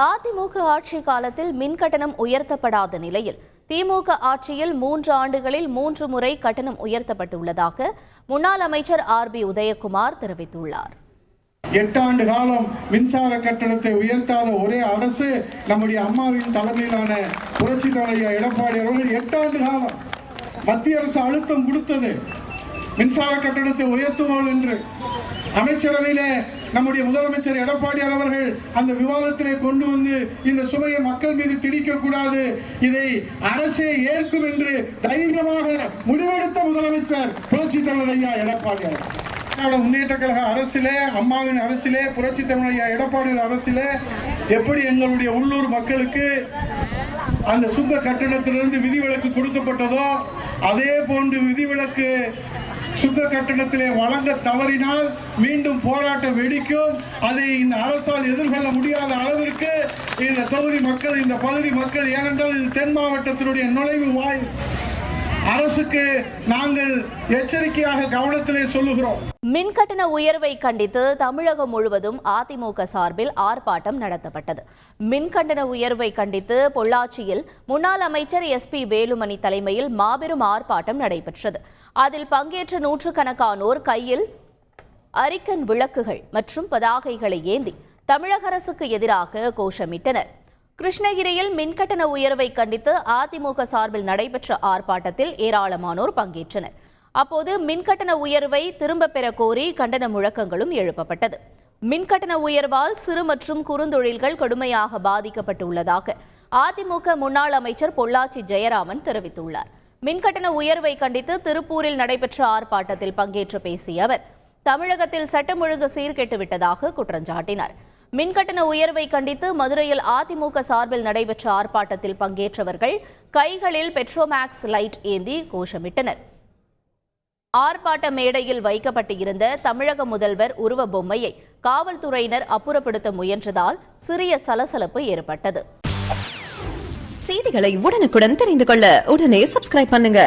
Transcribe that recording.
அதிமுக ஆட்சி காலத்தில் மின்கட்டணம் உயர்த்தப்படாத நிலையில் திமுக ஆட்சியில் மூன்று ஆண்டுகளில் மூன்று முறை கட்டணம் உயர்த்தப்பட்டுள்ளதாக முன்னாள் அமைச்சர் ஆர் பி உதயகுமார் தெரிவித்துள்ளார். எட்டாண்டு காலம் மின்சார கட்டணத்தை உயர்த்தாத ஒரே அரசு நம்முடைய அம்மாவின் தலைமையிலான புரட்சி தலைவர் எடப்பாடி அவர்கள் எட்டாண்டு காலம் மத்திய அரசு அழுத்தம் கொடுத்தது. மின்சார கட்டணத்தை உயர்த்துவோம் என்று அமைச்சரவையிலே நம்முடைய முதலமைச்சர் எடப்பாடியார் அவர்கள் அந்த விவாதத்திலே கொண்டு வந்து இந்த சுமையை மக்கள் மீது திணிக்க கூடாது இதை அரசே ஏற்கும் என்று தைரியமாக முடிவெடுத்த முதலமைச்சர் புரட்சி தலைவர் ஐயா எடப்பாடியார். முன்னேற்ற கழக அரசிலே அம்மாவின் அரசிலே புரட்சி தமிழ் ஐயா எடப்பாடியின் அரசிலே எப்படி எங்களுடைய உள்ளூர் மக்களுக்கு அந்த சுங்க கட்டணத்திலிருந்து விதிவிலக்கு கொடுக்கப்பட்டதோ அதே போன்று விதிவிலக்கு சுங்க கட்டணத்திலே வழங்க தவறினால் மீண்டும் போராட்டம் வெடிக்கும். அதை இந்த அரசால் எதிர்கொள்ள முடியாத அளவிற்கு இந்த தொகுதி மக்கள் இந்த பகுதி மக்கள் ஏனென்றால் இது தென் மாவட்டத்தினுடைய நுழைவு வாய் அரசுக்கு நாங்கள் எச்சரிக்கையாக கவனத்திலே சொல்லுகிறோம். மின்கட்டண உயர்வை கண்டித்து தமிழகம் முழுவதும் அதிமுக சார்பில் ஆர்ப்பாட்டம் நடத்தப்பட்டது. மின்கட்டண உயர்வை கண்டித்து பொள்ளாச்சியில் முன்னாள் அமைச்சர் எஸ் பி வேலுமணி தலைமையில் மாபெரும் ஆர்ப்பாட்டம் நடைபெற்றது. அதில் பங்கேற்ற நூற்றுக்கணக்கானோர் கையில் அரிக்கன் விளக்குகள் மற்றும் பதாகைகளை ஏந்தி தமிழக அரசுக்கு எதிராக கோஷமிட்டனர். கிருஷ்ணகிரியில் மின்கட்டண உயர்வை கண்டித்து அதிமுக சார்பில் நடைபெற்ற ஆர்ப்பாட்டத்தில் ஏராளமானோர் பங்கேற்றனர். அப்போது மின்கட்டண உயர்வை திரும்பப் பெற கோரி கண்டன முழக்கங்களும் எழுப்பப்பட்டது. மின்கட்டண உயர்வால் சிறு மற்றும் குறுந்தொழில்கள் கடுமையாக பாதிக்கப்பட்டுள்ளதாக அதிமுக முன்னாள் அமைச்சர் பொள்ளாச்சி ஜெயராமன் தெரிவித்துள்ளார். மின்கட்டண உயர்வை கண்டித்து திருப்பூரில் நடைபெற்ற ஆர்ப்பாட்டத்தில் பங்கேற்று பேசிய அவர் தமிழகத்தில் சட்டம் ஒழுங்கு சீர்கெட்டுவிட்டதாக குற்றஞ்சாட்டினார். மின்கட்டண உயர்வை கண்டித்து மதுரையில் அதிமுக சார்பில் நடைபெற்ற ஆர்ப்பாட்டத்தில் பங்கேற்றவர்கள் கைகளில் பெட்ரோமேக்ஸ் லைட் ஏந்தி கோஷமிட்டனர். ஆர்ப்பாட்ட மேடையில் வைக்கப்பட்டு இருந்த தமிழக முதல்வர் உருவ பொம்மையை காவல்துறையினர் அப்புறப்படுத்த முயன்றதால் சிறிய சலசலப்பு ஏற்பட்டது. செய்திகளை உடனுக்குடன் தெரிந்து கொள்ள உடனே சப்ஸ்கிரைப் பண்ணுங்க.